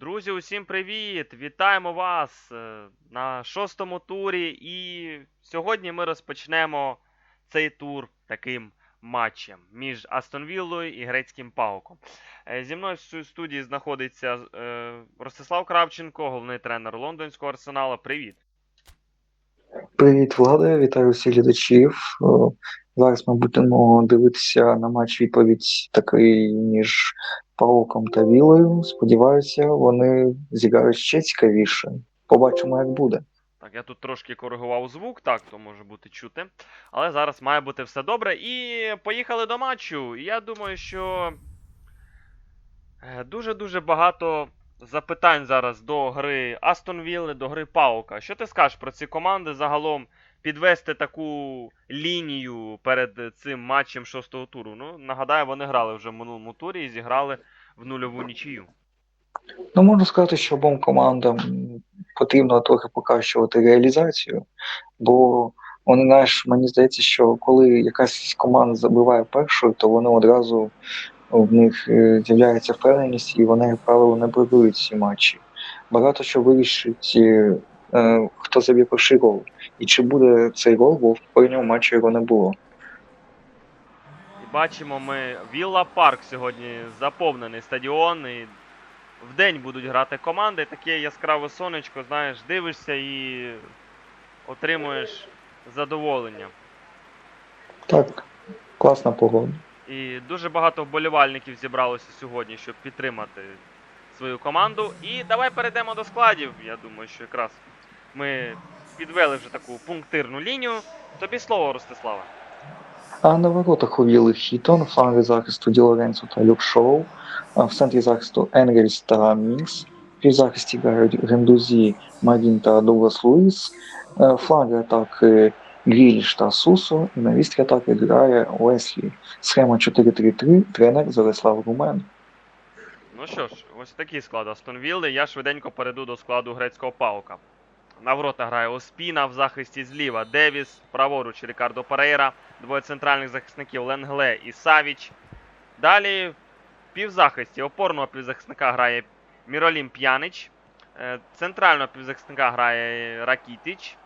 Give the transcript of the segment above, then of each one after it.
Друзі, усім привіт! Вітаємо вас е, на шостому турі. І сьогодні ми розпочнемо цей тур таким матчем між Астон Віллою і грецьким Пауком. Е, Зі мною в сту- студії знаходиться е, Ростислав Кравченко, головний тренер лондонського арсеналу. Привіт! Привіт, Влада, вітаю всіх глядачів. Зараз ми будемо дивитися на матч відповідь такий між Пауком та Вілою. Сподіваюся, вони зіграють ще цікавіше. Побачимо, як буде. Так, я тут трошки коригував звук, так, то може бути чути. Але зараз має бути все добре. І поїхали до матчу. Я думаю, що е, дуже-дуже багато запитань зараз до гри Астон Вілли, до гри Паука. Що ти скажеш про ці команди загалом підвести таку лінію перед цим матчем шостого туру? Ну, нагадаю, вони грали вже в минулому турі і зіграли в нульову нічию. Ну, можна сказати, що обом командам потрібно трохи покращувати реалізацію, бо вони, знаєш, мені здається, що коли якась команда забиває першою, то вони одразу в них е, з'являється впевненість, і вони, як правило, не програють ці матчі. Багато що вирішить, е, е, хто заб'є перший гол. І чи буде цей гол, бо в попередньому матчі його не було. І бачимо ми Вілла Парк сьогодні заповнений стадіон. І в день будуть грати команди. Таке яскраве сонечко, знаєш, дивишся і отримуєш задоволення. Так, класна погода. І дуже багато вболівальників зібралося сьогодні, щоб підтримати свою команду. І давай перейдемо до складів. Я думаю, що якраз ми підвели вже таку пунктирну лінію. Тобі слово, Ростиславе. А на воротах у Віли Хітон, в фланги захисту Ді Лоренцо та Люк Шоу, а в центрі захисту Енгельс та Мінкс, в півзахисті грають Гендузі, Марін та Дуглас Луїс, е, фланги атаки Гріліш та Сусо, і на вістрі атаки грає Уеслі. Схема 4-3-3, тренер Зарислав Румен. Ну що ж, ось такий склад Астон Вілли. Я швиденько перейду до складу грецького паука. На ворота грає Оспіна в захисті зліва Девіс, праворуч Рікардо Перейра, двоє центральних захисників Ленгле і Савіч. Далі в півзахисті опорного півзахисника грає Міролім П'янич. Е, Центрального півзахисника грає Ракітич.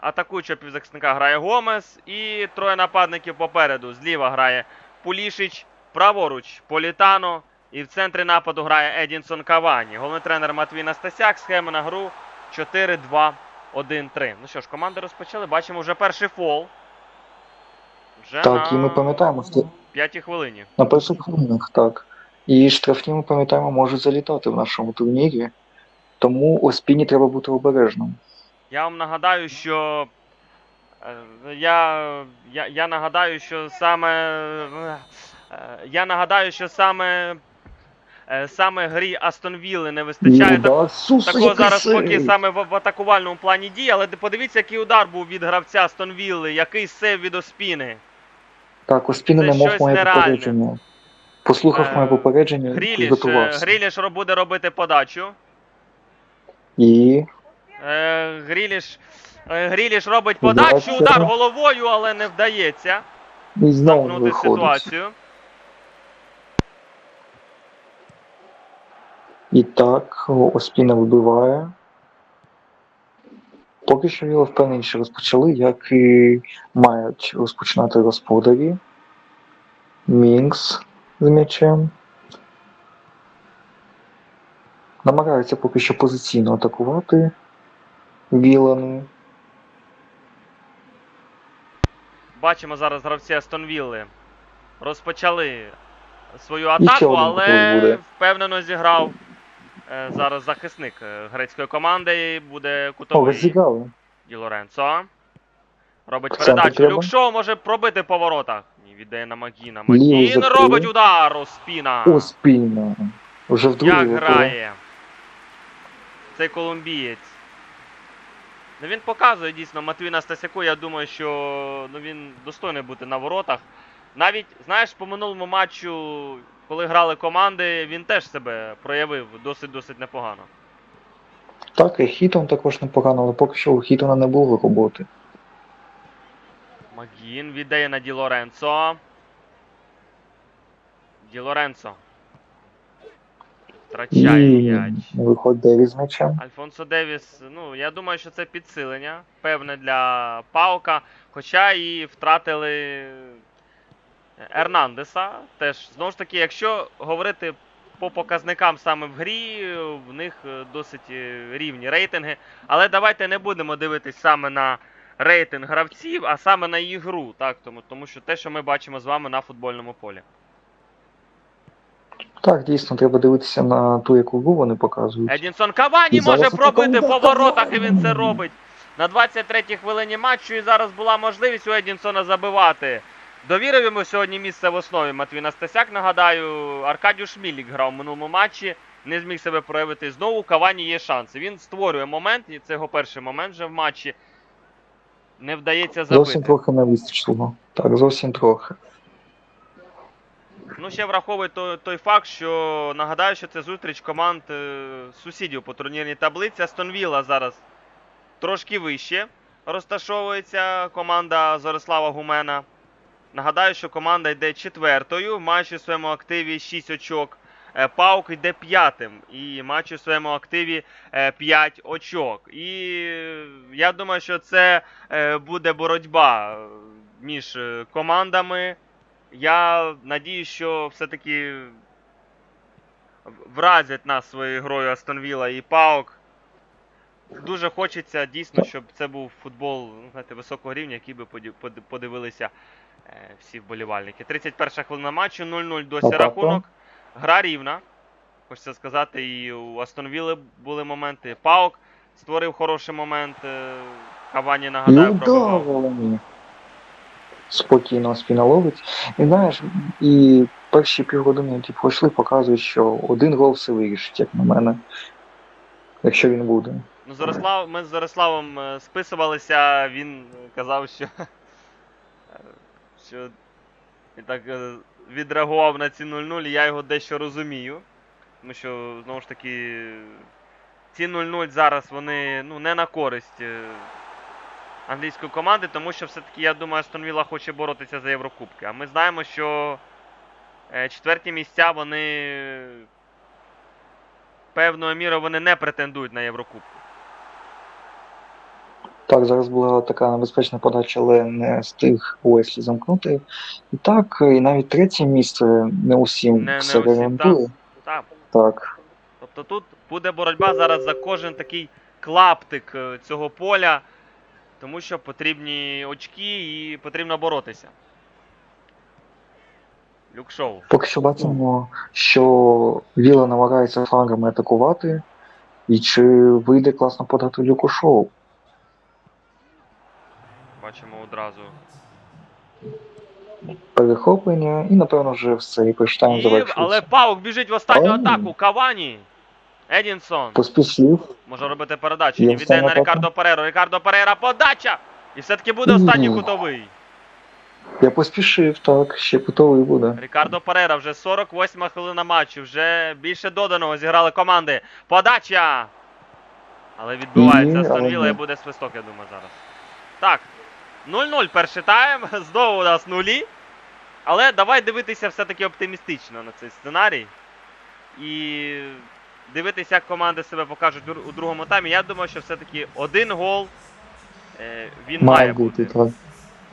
Атакуючого півзахисника грає Гомес. І троє нападників попереду. Зліва грає Пулішич, праворуч Політано. І в центрі нападу грає Едінсон Кавані. Головний тренер Матвій Настасяк. Схема на гру 4-2-1-3. Ну що ж, команди розпочали. Бачимо вже перший фол. Вже Так, на і ми пам'ятаємо, що п'ятій хвилині. на перших хвилинах, так. І штрафні, ми пам'ятаємо, можуть залітати в нашому турнірі, тому Оспіні треба бути обережним. Я вам нагадаю, що. е, Я, я, я нагадаю, що саме. е, Я нагадаю, що саме. Е, Саме грі Астон Вілли не вистачає так, да, Сусо, такого зараз поки саме в, в атакувальному плані дій, але подивіться, який удар був від гравця Астон Вілли, який сев від Оспіни. Так, Оспіна Це не мов моє попередження. Послухав Е, моє попередження, Гріліш, е. Гріліш буде робити подачу. І Е, Гріліш, е, Гріліш робить подачу, удар головою, але не вдається. і знову виходить. ситуацію. І так, Оспіна вибиває. Поки що його впевненіше розпочали, як і мають розпочинати господарі. Мінкс з м'ячем. Намагаються поки що позиційно атакувати Вілани. Бачимо зараз гравці Астон Вілли розпочали свою атаку, але впевнено зіграв зараз захисник е, грецької команди. Буде О, кутовий розіграли. Ді Лоренцо. Робить передачу. Люкшоу може пробити по воротах. Ні, віддає на Магіна. Магін робить удар у спіна. Оспіна. Вже вдруге Як грає цей колумбієць. Ну він показує дійсно Матвій Настасяку. Я думаю, що ну, він достойний бути на воротах. Навіть, знаєш, по минулому матчу, коли грали команди, він теж себе проявив досить-досить непогано. Так, і Хітон також непогано, але поки що у Хітона не було роботи. Магін віддає на Ді Лоренцо. Ді Лоренцо. Втрачає І м'яч. виходить Девіз з м'ячем. Альфонсо Девіс, ну, я думаю, що це підсилення, певне для Паука. Хоча і втратили Ернандеса. Теж, знову ж таки, якщо говорити по показникам саме в грі, в них е, досить е, рівні рейтинги. Але давайте не будемо дивитись саме на рейтинг гравців, а саме на їх гру. Так? Тому, тому що те, що ми бачимо з вами на футбольному полі. Так, дійсно, треба дивитися на ту, яку гру вони показують. Едінсон Кавані І може пробити по воротах, і він це робить. На 23-й хвилині матчу і зараз була можливість у Едінсона забивати. Довірив йому сьогодні місце в основі Матвій Настасяк. Нагадаю, Аркадію Шмілік грав у минулому матчі, не зміг себе проявити. Знову у Кавані є шанси. Він створює момент, і це його перший момент вже в матчі. Не вдається Зовсім трохи не вистачило. Так, зовсім трохи. Ну, ще враховує той, той факт, що нагадаю, що це зустріч команд е, сусідів по турнірній таблиці. Астонвілла зараз трошки вище розташовується команда Зорислава Гумена. Нагадаю, що команда йде четвертою, матч у своєму активі 6 очок. Е, Паук йде п'ятим і матч у своєму активі 5 очок. І е, я думаю, що це е, буде боротьба е, між е, командами. Я надію, що все-таки вразять нас своєю грою Астон Вілла і Паук. Дуже хочеться дійсно, щоб це був футбол ну, знаєте, високого рівня, який би подивилися е, всі вболівальники. 31 хвилина матчу, 0-0 досі рахунок. Гра рівна. Хочеться сказати, і у Астон Вілли були моменти. Паук створив хороший момент. е, Кавані І нагадаю удар пробивав. спокійно спіна ловить. І знаєш, і перші півгодини, які пройшли, показують, що один гол все вирішить, як на мене. Якщо він буде. Ну, Зорислав, ми з Зориславом е, списувалися, він е, казав, що, е, що і так е, відреагував на ці 0-0, і я його дещо розумію. Тому що, знову ж таки, ці 0-0 зараз вони ну, не на користь е, англійської команди, тому що все-таки, я думаю, Астон Вілла хоче боротися за Єврокубки. А ми знаємо, що е, четверті місця вони певною мірою вони не претендують на Єврокубки. Так, зараз була така небезпечна подача, але не встиг Уеслі замкнути. І так, і навіть третє місце не усім Не- не все усім, гарантує. Так. Так. Тобто тут буде боротьба зараз за кожен такий клаптик е, цього поля, тому що потрібні очки і потрібно боротися. Люкшоу. Поки що бачимо, що Віла намагається флангами атакувати, і чи вийде класно подати люку шоу. Бачимо одразу. Перехоплення, і напевно вже все, і І, завершується. але Паук біжить в останню Ой. атаку. Кавані. Едінсон. Поспішив. Може робити передачу. Є віддає на атака. Рікардо Переро. Рікардо Перейра подача! І все-таки буде останній Ні. кутовий. Я поспішив, так, ще путовий буде. Рікардо Перера вже 48 хвилина матчу. Вже більше доданого зіграли команди. Подача! Але відбувається Ні, Астон Вілла і ні. буде свисток, я думаю, зараз. Так. 0-0 перший тайм. Знову у нас нулі. Але давай дивитися все-таки оптимістично на цей сценарій. І дивитися, як команди себе покажуть у- другому таймі. Я думаю, що все-таки один гол е, він має, Має бути, так.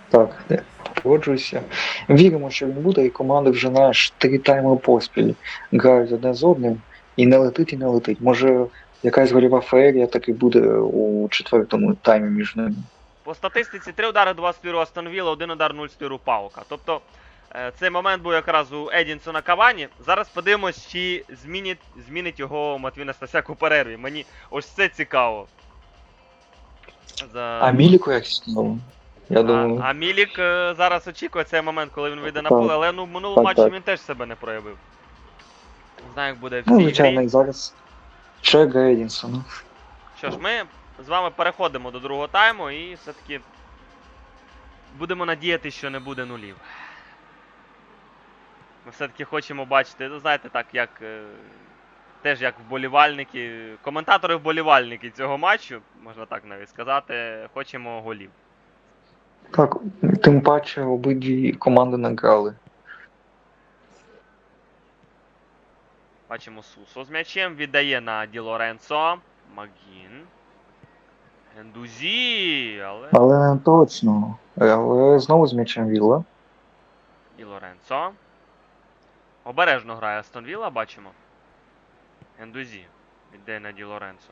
Так, погоджуюся. Віримо, що він буде, і команди вже знаєш, три тайми поспіль грають одне з одним, і не летить, і не летить. Може, якась гольова феєрія таки буде у четвертому таймі між ними. По статистиці 3 удари, 2 стиру Астон Вілла, 1 удар, 0 стиру Паука. Тобто е, цей момент був якраз у Едінсона Кавані. Зараз подивимось, чи змінить, змінить його Матвій Настасяк у перерві. Мені ось це цікаво. За... А Міліку як знову? Я А, думаю, а Мілік е, зараз очікує цей момент, коли він вийде на поле, але ну, в минулому матчі так. він теж себе не проявив. Не знаю, як буде в ну, звичайно, грі. і зараз Чега Едінсона. Що ж, ми з вами переходимо до другого тайму і все-таки будемо надіятися, що не буде нулів. Ми все-таки хочемо бачити, ну знаєте, так, як е, теж як вболівальники, коментатори-вболівальники цього матчу, можна так навіть сказати, хочемо голів. Так, тим паче обидві команди награли. Бачимо Сусо з м'ячем. Віддає на Ді Лоренцо. Магін. Ендузі, але. Але не точно. Але знову з м'ячем Вілла. Ді Лоренцо. Обережно грає Астон Вілла, бачимо. Ендузі. Віддає на Ді Лоренцо.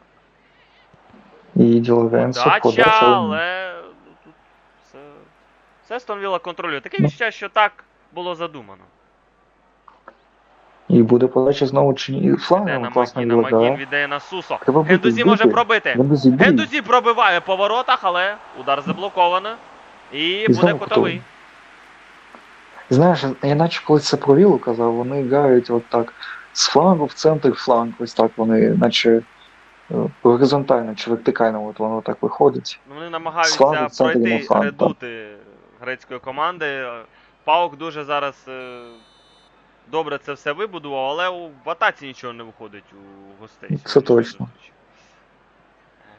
І Ді Лоренцо Подача, але тут все, все Астон Вілла контролює. Таке Ну. відчуття, що так було задумано. І буде подача знову чи ні. І Флангом класно Магіна, Вілла віддає на Сусо. Гендузі може пробити. Гендузі. Гендузі пробиває по воротах, але удар заблоковано. І буде знову кутовий. Знаєш, я наче коли це про Віллу казав, вони грають от так з флангу в центр фланг, ось так вони, наче е, горизонтально чи вертикально от воно так виходить. Ну, Вони намагаються в пройти так. редути грецької команди. Паук дуже зараз е, добре це все вибудував, але у в атаці нічого не виходить у гостей. Це точно.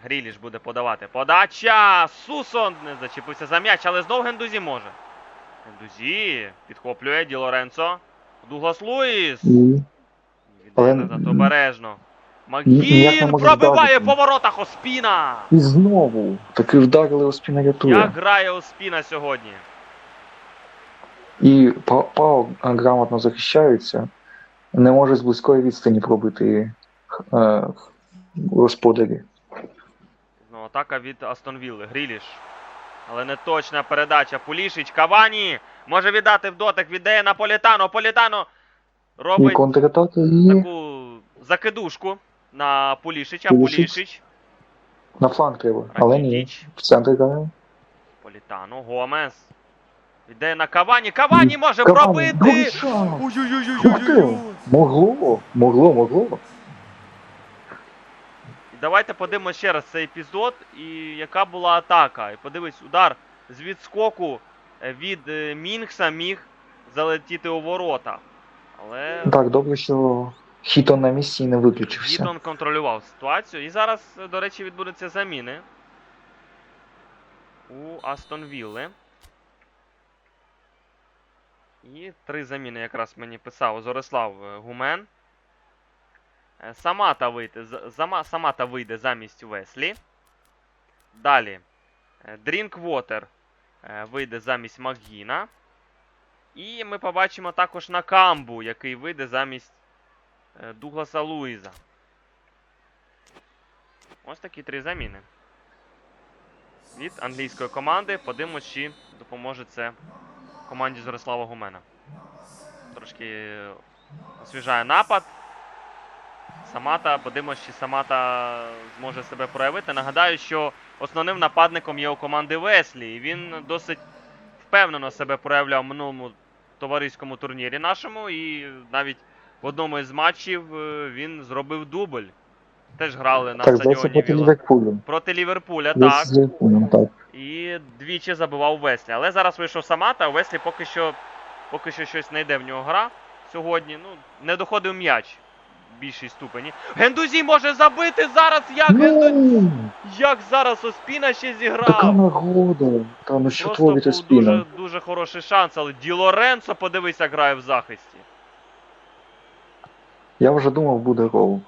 Гріліш буде подавати. Подача! Сусон не зачепився за м'яч, але знов Гендузі може. Гендузі підхоплює Ді Лоренцо. Дуглас Луїс. Назад обережно. Магін пробиває по воротах Оспіна. І знову таки вдарили у спіна рятує. Як грає Оспіна сьогодні? І Пау грамотно захищається, не може з близької відстані пробити е, господарі. Ну, атака від Астон Вілли. Гріліш. Але не точна передача. Пулішич. Кавані. Може віддати в дотик. Віддає на Політано. Політано робить і таку закидушку на Пулішича. Пулішич. Пулішич. на фланг треба. Але ні. В центрі грає. Політано. Гомес. Віддає на Кавані. Кавані може Кавані, пробити. другий шанс. Ой-ой-ой-ой-ой-ой. Могло, могло, могло. І давайте подивимося ще раз цей епізод і яка була атака. І подивись, удар з відскоку е, від е, Мінкса міг залетіти у ворота. Але Так, добре, що Хітон на місці і не виключився. Гітон контролював ситуацію. І зараз, е, до речі, відбудуться заміни у Астон Вілли. І три заміни якраз мені писав Зорислав е, Гумен. Е, Самата вийде, зама- Самата вийде замість Веслі. Далі. Дрінквотер е, вийде замість Макгіна. І ми побачимо також Накамбу, який вийде замість Дугласа Луїза. Ось такі три заміни. Від англійської команди. Подивимось, чи допоможе це команді Зорислава Гумена. Трошки освіжає напад. Самата, подивимось, чи Самата зможе себе проявити. Нагадаю, що основним нападником є у команди Веслі. І він досить впевнено себе проявляв в минулому товариському турнірі нашому. І навіть в одному із матчів е, він зробив дубль. Теж грали на Так, стадіоні проти Вілла. Проти Ліверпуля, так. з Ліверпулем, так. І двічі забивав Веслі. Але зараз вийшов Самата, а Веслі поки що, поки що щось не йде в нього гра сьогодні. Ну, не доходив м'яч в більшій ступені. Гендузі може забити зараз. Як Гендузі? Ну, Як зараз Оспіна ще зіграв? така нагода. Та що Просто творить був спіна. дуже, дуже хороший шанс, але Ді Лоренцо, подивись, як грає в захисті. Я вже думав, буде гол.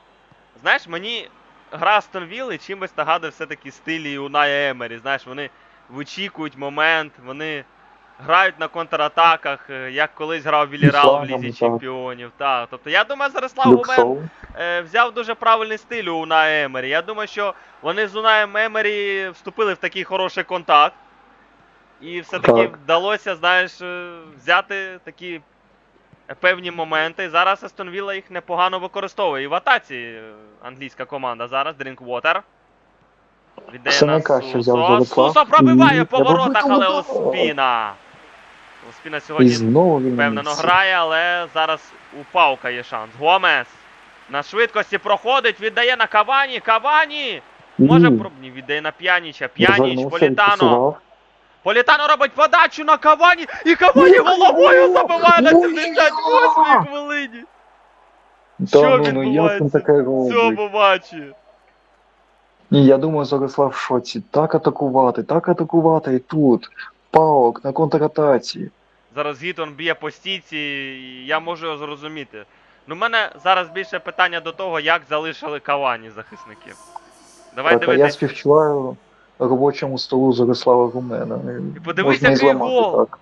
Знаєш, мені гра Астон Вілли чимось нагадує все-таки стилі Уная Емері. Знаєш, вони вичікують момент, вони грають на контратаках, е, як колись грав Вілірал в Лізі. Чемпіонів. Так. Тобто я думаю, Зарислав Гумен е, взяв дуже правильний стиль у Уная Емері. Я думаю, що вони з Унаєм Емері вступили в такий хороший контакт. І все-таки Так. вдалося, знаєш, е, взяти такі певні моменти. І зараз Астон Вілла їх непогано використовує. І в атаці англійська команда зараз Drinkwater. Віддає Все на найкраще взяв Сусо. Сусо пробиває І по треба воротах, бити але удар. Оспіна. Оспіна І сьогодні знову він впевнено грає, але зараз у Паука є шанс. Гомес на швидкості проходить, віддає на Кавані. Кавані! Може І пробні, віддає на П'яніч, П'яніч, розвернувся, Політано. відпрацював. Політано робить подачу на Кавані, і Кавані головою забиває на 78-й хвилині. Та Що ну, ну як він відбувається таке В робить? цьому Ні, я думаю, Зорислав в шоці. Так атакувати, так атакувати і тут. Паук на контратаці. Зараз Гітон б'є по стійці, і я можу його зрозуміти. Ну, в мене зараз більше питання до того, як залишили Кавані захисників. Давай Так, а я дивитись. співчуваю робочому столу Зорислава Гумена. І подивись, Можна і який зламати гол! Так.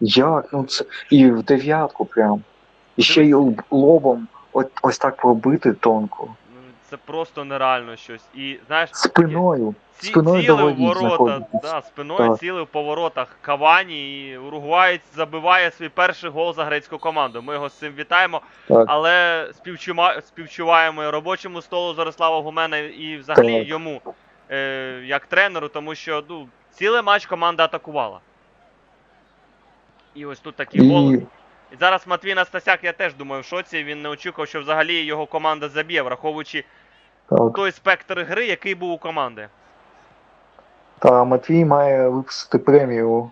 Як? Ну це і в дев'ятку прям. І ще й лоб- лобом от, ось так пробити тонко. Це просто нереально щось. І знаєш, Спиною. ці, спиною ціли в ворота, да, спиною Так. ціли в поворотах Кавані і Уругваєць забиває свій перший гол за грецьку команду. Ми його з цим вітаємо. Так. Але співчума... співчуваємо і робочому столу Зорислава Гумена і взагалі Так. йому е, як тренеру, тому що ну, цілий матч команда атакувала. І ось тут гол. І І зараз Матвій Настасяк, я теж думаю, в шоці. Він не очікував, що взагалі його команда заб'є, враховуючи так. той спектр гри, який був у команди. Та Матвій має виписати премію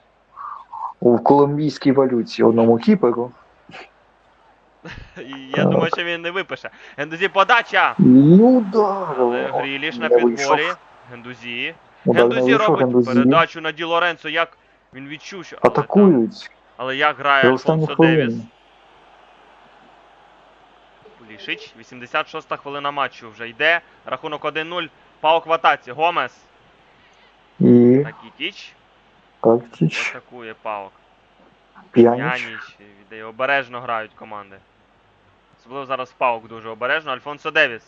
у колумбійській валюті одному кіперу. Я Так. думаю, що він не випише. Гендузі подача! І удар. Але Гріліш на підборі. Гендузі. Гендузі вийшов, робить Гендузі. передачу на Ді Лоренцо. Як він відчув, що. Але, Атакують але як грає останні Альфонсо Девіс. Пулішич. 86-та хвилина матчу вже йде. Рахунок 1-0. Паук в атаці. Гомес. І Такітіч. Тактіч, Атакує Паук. П'яніч. Яніч. Віддає. Обережно грають команди. Особливо зараз Паук дуже обережно. Альфонсо Девіс.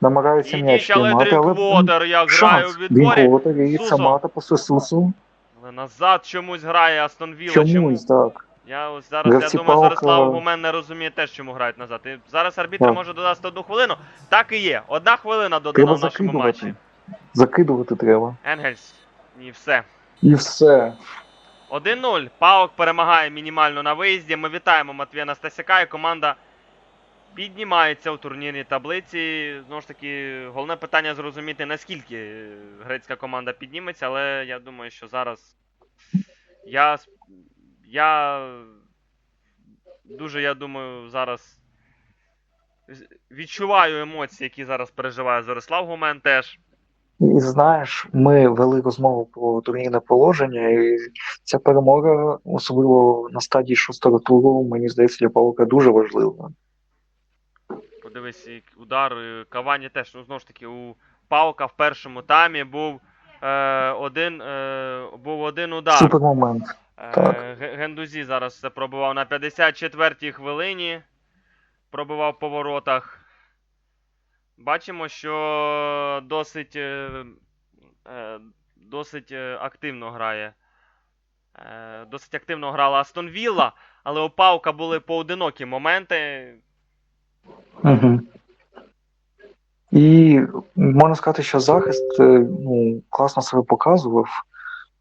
Намагаються м'яч тримати, але Дрінквотер як грає у відборі. Дрінквотер і Сусо. Самата по Сусусу. Але назад чомусь грає Астон Вілла. Чому? Чомусь, так. Я ось зараз я думаю, Паука- Зарислав Гумен не розуміє теж, чому грають назад. І зараз арбітр Так. може додати одну хвилину. Так і є. Одна хвилина додана Треба в нашому матчі. закидувати. Закидувати треба. Енгельс. Ні, все. І все. 1-0. Паук перемагає мінімально на виїзді. Ми вітаємо Матвія Настасяка і команда піднімається у турнірній таблиці. Знову ж таки, головне питання зрозуміти, наскільки е, грецька команда підніметься, але я думаю, що зараз я, с- я дуже, я думаю, зараз відчуваю емоції, які зараз переживає Зорислав Гумен теж. І знаєш, ми вели розмову про турнірне положення, і ця перемога, особливо на стадії шостого туру, мені здається, для Павлика дуже важлива. Подивись, удар е, Кавані теж, ну знову ж таки, у Паука в першому таймі був е, один, е, був один удар. Супер момент. Е, так. Гендузі зараз це пробивав на 54-й хвилині. Пробивав по воротах. Бачимо, що досить, е, е, досить активно грає. Досить активно грала Астон Вілла, але у Паука були поодинокі моменти. Угу. І можна сказати, що захист ну, класно себе показував,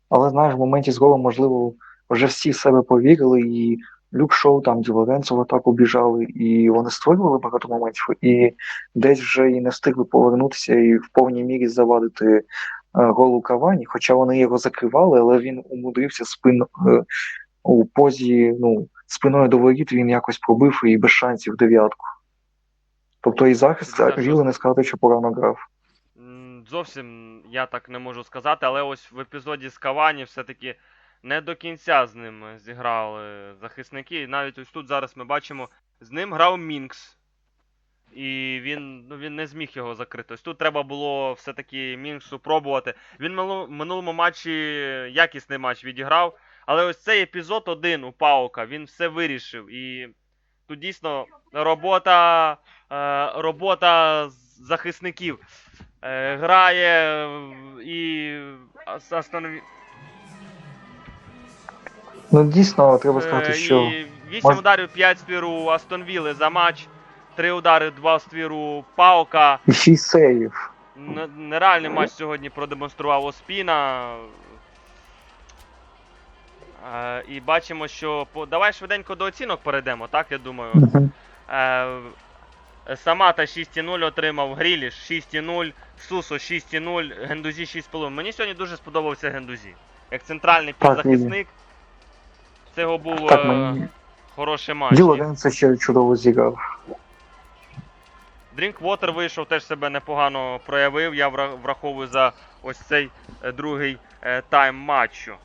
але знаєш, в моменті з голом, можливо, вже всі себе повірили, і Люк Шоу, там Ді Лоренцо в атаку біжали, і вони створювали багато моментів, і десь вже і не встигли повернутися і в повній мірі завадити е, голу Кавані, хоча вони його закривали, але він умудрився спин е, у позі, ну, спиною до воріт він якось пробив і без шансів дев'ятку. Тобто і захист Віли не сказати, що погано грав. Зовсім я так не можу сказати, але ось в епізоді з Кавані все-таки не до кінця з ним зіграли захисники. І навіть ось тут зараз ми бачимо, з ним грав Мінкс. І він, ну, він не зміг його закрити. Ось тут треба було все-таки Мінксу пробувати. Він в минулому матчі якісний матч відіграв. Але ось цей епізод один у Паука, він все вирішив. І тут дійсно робота, е, робота захисників. Е, грає і Ну дійсно, треба сказати, е, що і 8 мож- ударів 5 ствіру Астон Вілли за матч. 3 удари, 2 ствіру Паука. і шість сейвів. Нереальний матч сьогодні продемонстрував Оспіна. Е, і бачимо, що по... давай швиденько до оцінок перейдемо, так я думаю. Е, Самата 6,0 отримав, Гріліш 6,0, Сусо 6,0, Гендузі 6,5. Мені сьогодні дуже сподобався Гендузі. Як центральний Так, Це був Так, е, мені хороший матч. Ді Лоренцо ще чудово зіграв. Дрінквотер вийшов, теж себе непогано проявив. Я враховую за ось цей е, другий е, тайм матчу.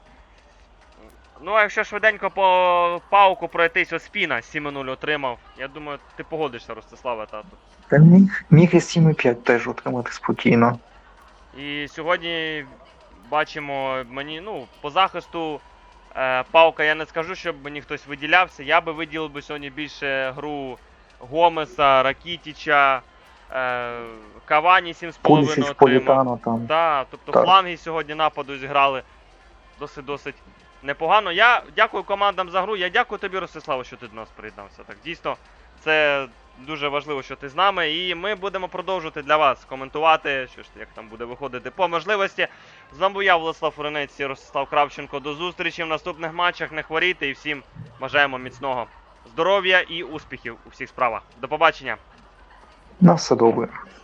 Ну, а якщо швиденько по пауку пройтись, Оспіна 7-0 отримав. Я думаю, ти погодишся, Ростиславе, тату. Та міг, міг і 7,5 теж отримати спокійно. І сьогодні бачимо мені, ну, по захисту Паука я не скажу, щоб мені хтось виділявся. Я би виділив би сьогодні більше гру Гомеса, Ракітіча, е, Кавані 7,5 отримав. Політано там. Так, тобто Так. фланги сьогодні нападу зіграли досить досить непогано. Я дякую командам за гру. Я дякую тобі, Ростиславу, що ти до нас приєднався. Так, дійсно, це дуже важливо, що ти з нами. І ми будемо продовжувати для вас коментувати, що ж як там буде виходити по можливості. З вами я, Владислав Фуренець і Ростислав Кравченко. До зустрічі в наступних матчах. Не хворійте і всім бажаємо міцного здоров'я і успіхів у всіх справах. До побачення! На все добре.